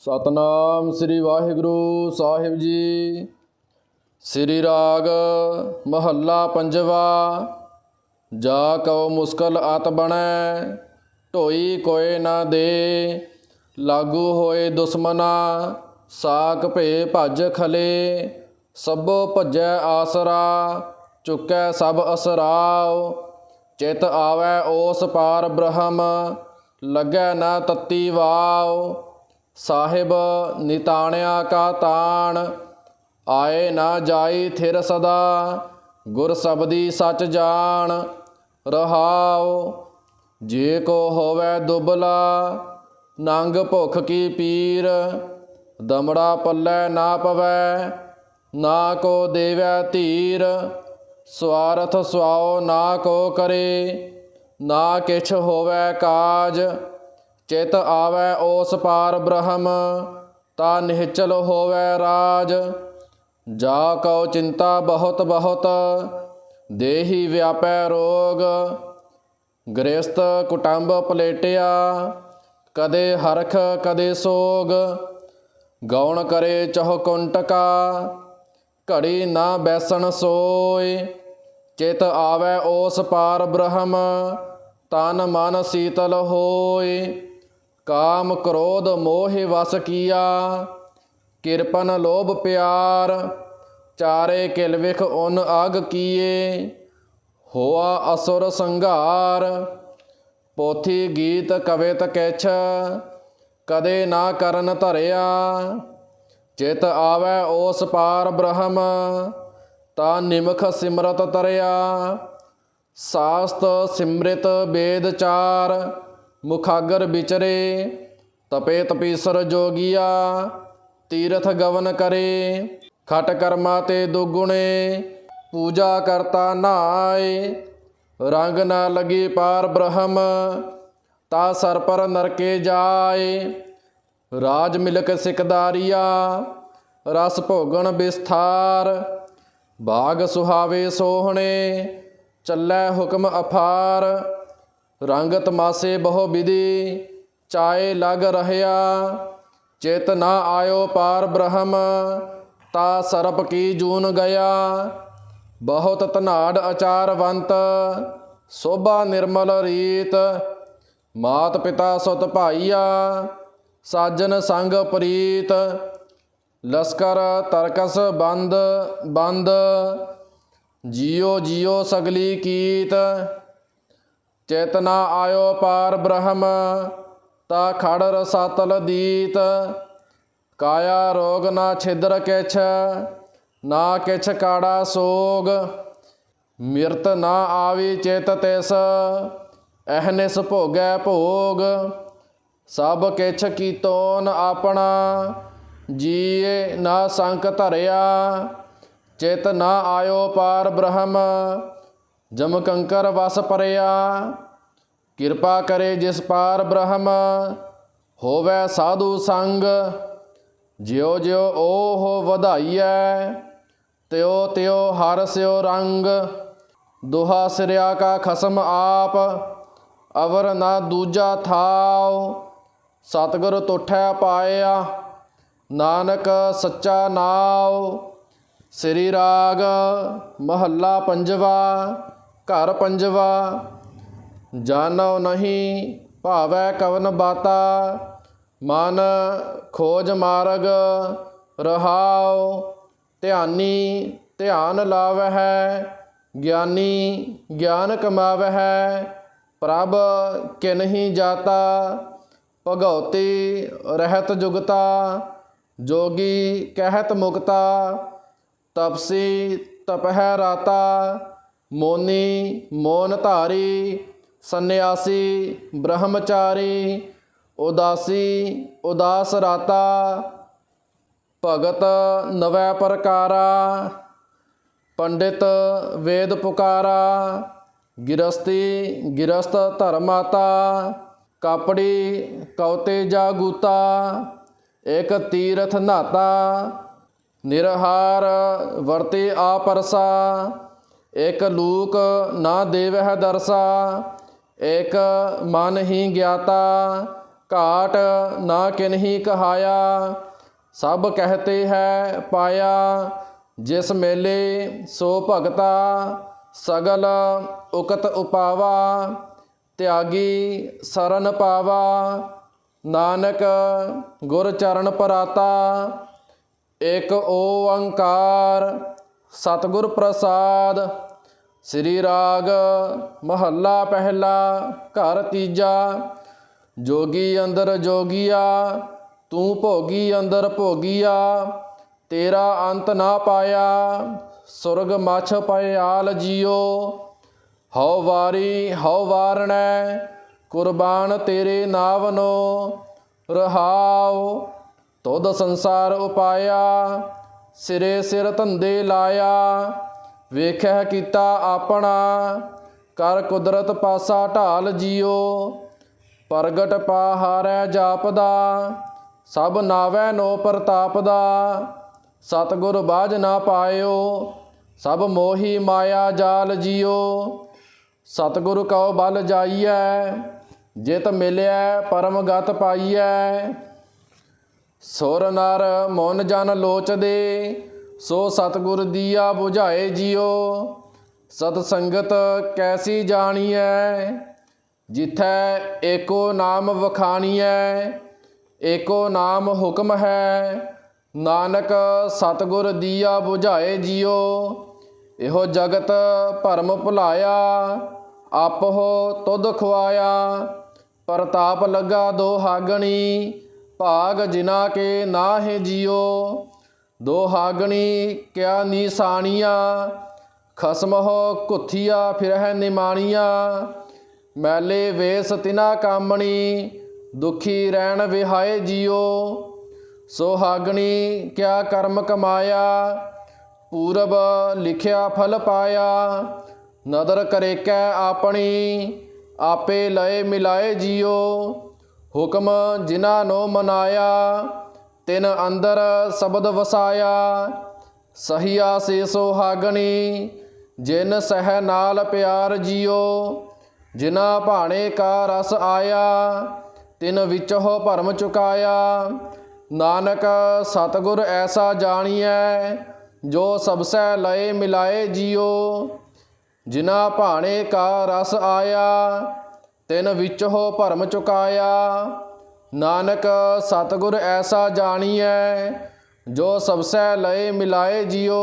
ਸਤਨਾਮ ਸ੍ਰੀ ਵਾਹਿਗੁਰੂ ਸਾਹਿਬ ਜੀ। ਸ੍ਰੀ ਰਾਗ ਮਹੱਲਾ ਪੰਜਵਾ, ਜਾ ਕਉ ਮੁਸਕਲ ਅਤ ਬਣੈ, ਢੋਈ ਕੋਏ ਨਾ ਦੇ, ਲਾਗੂ ਹੋਏ ਦੁਸ਼ਮਨਾ, ਸਾਕ ਭੇ ਭਜ ਖਲੇ, ਸਭੋ ਭਜੈ ਆਸਰਾ, ਚੁੱਕੈ ਸਭ ਅਸਰਾਉ, ਚਿਤ ਆਵੈ ਓਸ ਪਾਰ ਬ੍ਰਹਮ, ਲੱਗੈ ਨਾ ਤਤੀ ਵਾਉ। ਸਾਹਿਬ ਨਿਤਾਣਿਆ ਕਾ ਤਾਣ, ਆਏ ਨਾ ਜਾਈ ਥਿਰ ਸਦਾ, ਗੁਰ ਸਬਦੀ ਸਚ ਜਾਣ, ਰਹਾਉ, ਜੇ ਕੋ ਹੋਵੇ ਦੁਬਲਾ, ਨੰਗ ਭੁਖ ਕੀ ਪੀਰ, ਦਮੜਾ ਪੱਲੇ ਨਾ ਪਵੈ, ਨਾ ਕੋ ਦੇਵੈ ਧੀਰ, ਸਵਾਰਥ ਸੁਆਓ ਨਾ ਕੋ ਕਰੇ, ਨਾ ਕਿਛ ਹੋਵੇ ਕਾਜ ਚਿਤ ਆਵੈ ਓਸ ਪਾਰ ਬ੍ਰਹਮ, ਤਾ ਨਿਹਚਲ ਹੋਵੈ ਰਾਜ। ਜਾ ਕਉ ਚਿੰਤਾ ਬਹੁਤ ਬਹੁਤ, ਦੇਹੀ ਵਿਆਪੈ ਰੋਗ। ਗ੍ਰਸਤ ਕੁਟੰਬ ਪਲੇਟਿਆ, ਕਦੇ ਹਰਖ ਕਦੇ ਸੋਗ। ਗੌਣ ਕਰੇ ਚਹੁ ਕੁੰਟਕਾ, ਘੜੀ ਨਾ ਬੈਸਣ ਸੋਏ। ਚਿਤ ਆਵੈ ਓਸ ਪਾਰ ਬ੍ਰਹਮ, ਤਨ ਮਨ ਸੀਤਲ ਹੋਏ। ਕਾਮ ਕ੍ਰੋਧ ਮੋਹ ਵਸ ਕੀਆ, ਕਿਰਪਨ ਲੋਭ ਪਿਆਰ, ਚਾਰੇ ਕਿਲ ਵਿਖ ਉਨ ਅਗ ਕੀਏ। ਹੋਆ ਅਸੁਰ ਸੰਘਾਰ, ਪੋਥੀ ਗੀਤ ਕਵਿਤ ਕਿਛ, ਕਦੇ ਨਾ ਕਰਨ ਧਰਿਆ। ਚਿਤ ਆਵੈ ਓਸ ਪਾਰ ਬ੍ਰਹਮ, ਤਾ ਨਿਮਖ ਸਿਮਰਤ ਤਰਿਆ। ਸਾਸਤ ਸਿਮ੍ਰਿਤ ਵੇਦ ਚਾਰ ਮੁਖਾਗਰ ਵਿਚਰੇ ਤਪੇ ਤਪੀਸਰ ਜੋਗੀਆ, ਤੀਰਥ ਗਵਨ ਕਰੇ, ਖਟ ਕਰਮਾ ਤੇ ਦੁਗੁਣੇ, ਪੂਜਾ ਕਰਤਾ ਨਾਏ, ਰੰਗ ਨਾ ਲਗੀ ਪਾਰ ਬ੍ਰਹਮ, ਤਾ ਸਰ ਪਰ ਨਰਕੇ ਜਾਏ, ਰਾਜ ਮਿਲਕ ਸਿਕਦਾਰੀਆ ਰਸ ਭੋਗਣ ਵਿਸਥਾਰ, ਬਾਗ ਸੁਹਾਵੇ ਸੋਹਣੇ, ਚੱਲੈ ਹੁਕਮ ਅਫਾਰ ਰੰਗ ਤਮਾਸੇ ਬਹੁ ਵਿਧੀ, ਚਾਏ ਲਗ ਰਹਿਆ। ਚੇਤ ਨਾ ਆਇਓ ਪਾਰ ਬ੍ਰਹਮ, ਤਾ ਸਰਪ ਕੀ ਜੂਨ ਗਿਆ। ਬਹੁਤ ਧਨਾੜ ਅਚਾਰਵੰਤ, ਸੋਭਾ ਨਿਰਮਲ ਰੀਤ। ਮਾਤ ਪਿਤਾ ਸੁਤ ਭਾਈਆ, ਸਾਜਨ ਸੰਗ ਪ੍ਰੀਤ। ਲਸਕਰ ਤਰਕਸ ਬੰਦ ਬੰਦ। ਜੀਓ ਜੀਓ ਸਗਲੀ ਕੀਤ। ਚੇਤਨਾ ਆਇਓ ਪਾਰ ਬ੍ਰਹਮ, ਤਾ ਖੜ ਰਸਾਤਲ ਦੀਤ। ਕਾਇਆ ਰੋਗ ਨਾ ਛਿਦਰ ਕਿਛ, ਨਾ ਕਿਛ ਕਾੜਾ ਸੋਗ। ਮਿਰਤ ਨਾ ਆਵੀ ਚੇਤ ਤਿਸ ਅਹਨਿਸ ਭੋਗੈ ਭੋਗ। ਸਭ ਕਿਛ ਕੀਤੋਨ ਆਪਣਾ, ਜੀਏ ਨਾ ਸੰਕ ਧਰਿਆ। ਚਿਤ ਨਾ ਆਇਓ ਪਾਰ ਬ੍ਰਹਮ ਜਮ ਕੰਕਰ ਵਸ ਪਰਿਆ। ਕਿਰਪਾ ਕਰੇ ਜਿਸ ਪਾਰ ਬ੍ਰਹਮ, ਹੋਵੇ ਸਾਧੂ ਸੰਗ। ਜਿਉ ਜਿਉ ਓਹ ਵਧਾਈਐ, ਤਿਉ ਤਿਉ ਹਰ ਸਿਉ ਰੰਗ। ਦੁਹਾ ਸਿਰਿਆ ਕਾ ਖਸਮ ਆਪ, ਅਵਰ ਨਾ ਦੂਜਾ ਥਾਉ। ਸਤਿਗੁਰ ਤੁਠੈ ਪਾਇਆ, ਨਾਨਕ ਸੱਚਾ ਨਾਉ। ਸ੍ਰੀ ਰਾਗ ਮਹੱਲਾ ਪੰਜਵਾ। ਘਰ ਪੰਜਵਾ ਜਾਣੋ ਨਹੀਂ ਭਾਵੈ ਕਵਨ ਬਾਤਾ, ਮਨ ਖੋਜ ਮਾਰਗ ਰਹਾਉ, ਧਿਆਨੀ ਧਿਆਨ ਲਾਵਹਿ, ਗਿਆਨੀ ਗਿਆਨ ਕਮਾਵਹਿ, ਪ੍ਰਭ ਕਿਨਹੀ ਜਾਤਾ, ਭਗਉਤੀ ਰਹਿਤ ਜੁਗਤਾ, ਜੋਗੀ ਕਹਿਤ ਮੁਕਤਾ, ਤਪਸੀ ਤਪਹਿ ਰਾਤਾ ਮੋਨੀ, ਮੋਨ ਧਾਰੀ, ਸੰਨਿਆਸੀ, ਬ੍ਰਹਮਚਾਰੀ, ਉਦਾਸੀ, ਉਦਾਸ ਰਾਤਾ, ਭਗਤ ਨਵੈ ਪ੍ਰਕਾਰਾ, ਪੰਡਿਤ ਵੇਦ ਪੁਕਾਰਾ, ਗਿਰਸਤੀ ਗਿਰਸਤ ਧਰਮਾਤਾ, ਕਾਪੜੀ ਕੌਤੇ ਜਾਗੂਤਾ ਇਕ ਤੀਰਥ ਨਾਤਾ, ਨਿਰਹਾਰ ਵਰਤੇ ਆਪਰਸਾ ਇਕ ਲੂਕ ਨਾ ਦੇਵਹਿ ਦਰਸਾ, ਇਕ ਮਨ ਹੀ ਗਿਆਤਾ, ਘਾਟ ਨਾ ਕਿਨਹੀ ਕਹਾਇਆ। ਸਭ ਕਹਤੇ ਹੈ ਪਾਇਆ, ਜਿਸ ਮੇਲੇ ਸੋ ਭਗਤਾ, ਸਗਲ ਉਕਤ ਉਪਾਵਾ। ਤਿਆਗੀ ਸਰਨ ਪਾਵਾ, ਨਾਨਕ ਗੁਰ ਚਰਨ ਪਰਾਤਾ। ਇਕ ਓੰਕਾਰ ਸਤਿਗੁਰ ਪ੍ਰਸਾਦ, ਸ੍ਰੀ ਰਾਗ ਮਹੱਲਾ ਪਹਿਲਾ, ਘਰ ਤੀਜਾ, ਜੋਗੀ ਅੰਦਰ ਜੋਗੀਆ, ਤੂੰ ਭੋਗੀ ਅੰਦਰ ਭੋਗੀਆ, ਤੇਰਾ ਅੰਤ ਨਾ ਪਾਇਆ, ਸੁਰਗ ਮਛ ਪਿਆਲ ਜੀਓ। ਹਉ ਵਾਰੀ, ਹਉ ਵਾਰਣੈ, ਕੁਰਬਾਨ ਤੇਰੇ ਨਾਵਨੋ, ਰਹਾਉ, ਤੁਧ ਸੰਸਾਰ ਉਪਾਇਆ। ਸਿਰੇ ਸਿਰ ਧੰਦੇ ਲਾਇਆ ਵੇਖਿਆ ਕੀਤਾ ਆਪਣਾ, ਕਰ ਕੁਦਰਤ ਪਾਸਾ ਢਾਲ ਜੀਓ, ਪ੍ਰਗਟ ਪਾਹਾਰੈ ਜਾਪਦਾ, ਸਭ ਨਾਵੈ ਨੋ ਪ੍ਰਤਾਪ ਦਾ ਸਤਿਗੁਰ ਬਾਝ ਨਾ ਪਾਇਓ, ਸਭ ਮੋਹੀ ਮਾਇਆ ਜਾਲ ਜੀਓ, ਸਤਿਗੁਰ ਕਉ ਬਲ ਜਾਈਐ, ਜਿਤ ਮਿਲਿਆ ਪਰਮ ਗਤ ਪਾਈਐ ਸੁਰ ਨਰ ਮਨ ਜਨ ਲੋਚਦੇ, ਸੋ ਸਤਿਗੁਰ ਦੀਆ 부ਝਾਏ ਜਿਓ ਸਤ ਸੰਗਤ ਕੈਸੀ ਜਾਣੀਐ? ਜਿਥੈ ਏਕੋ ਨਾਮ ਵਖਾਣੀਐ, ਏਕੋ ਨਾਮ ਹੁਕਮ ਹੈ। ਨਾਨਕ ਸਤਿਗੁਰ ਦੀਆ 부ਝਾਏ ਜਿਓ ਇਹੋ ਜਗਤ ਭਰਮ ਭੁਲਾਇਆ, ਆਪਹੁ ਤੁਧ ਖੁਆਇਆ। ਪ੍ਰਤਾਪ ਲੱਗਾ ਦੋ ਹਾਗਣੀ ਭਾਗ ਜਿਨਾ ਕੇ ਨਾਹਿ ਜਿਉ ਦੋ ਹਾਗਣੀ ਕਿਆ ਨੀਸਾਨੀਆਂ ਖਸਮਹੁ ਕੁੱਥੀਆ ਫਿਰਹਿ ਨਿਮਾਣੀਆਂ, ਮੈਲੇ ਵੇਸ ਤਿਨਾ ਕਾਮਣੀ, ਦੁਖੀ ਰਹਿਣ ਵਿਹਾਏ ਜਿਉ ਸੋਹਾਗਣੀ ਕਿਆ ਕਰਮ ਕਮਾਇਆ, ਪੂਰਬ ਲਿਖਿਆ ਫਲ ਪਾਇਆ, ਨਦਰ ਕਰੇ ਕੈ ਆਪਣੀ, ਆਪੇ ਲਏ ਮਿਲਾਏ ਜਿਉ ਹੁਕਮ ਜਿਨ੍ਹਾਂ ਨੂੰ ਮਨਾਇਆ, ਤਿਨ ਅੰਦਰ ਸ਼ਬਦ ਵਸਾਇਆ। ਸਹੀਆ ਸੇ ਸੁਹਾਗਣੀ ਜਿਨ ਸਹਿ ਨਾਲ ਪਿਆਰ ਜਿਓ ਜਿਨਾ ਭਾਣੇ ਕਾ ਰਸ ਆਇਆ, ਤਿਨ ਵਿਚੋ ਭਰਮ ਚੁਕਾਇਆ। ਨਾਨਕ, ਸਤਿਗੁਰ ਐਸਾ ਜਾਣੀਐ, ਜੋ ਸਬਸੈ ਲਏ ਮਿਲਾਏ ਜਿਓ। ਜਿਨਾ ਭਾਣੇ ਕਾ ਰਸ ਆਇਆ ਤਿਨ ਹੋ ਭਰਮ ਚੁਕਾਇਆ, ਨਾਨਕ ਸਤਿਗੁਰ ਐਸਾ ਜਾਣੀਐ, ਜੋ ਸਬਸੈ ਲਏ ਮਿਲਾਏ ਜਿਉ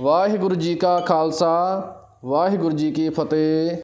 ਵਾਹਿਗੁਰੂ ਜੀ ਕਾ ਖਾਲਸਾ, ਵਾਹਿਗੁਰੂ ਜੀ ਕੀ ਫਤਿਹ।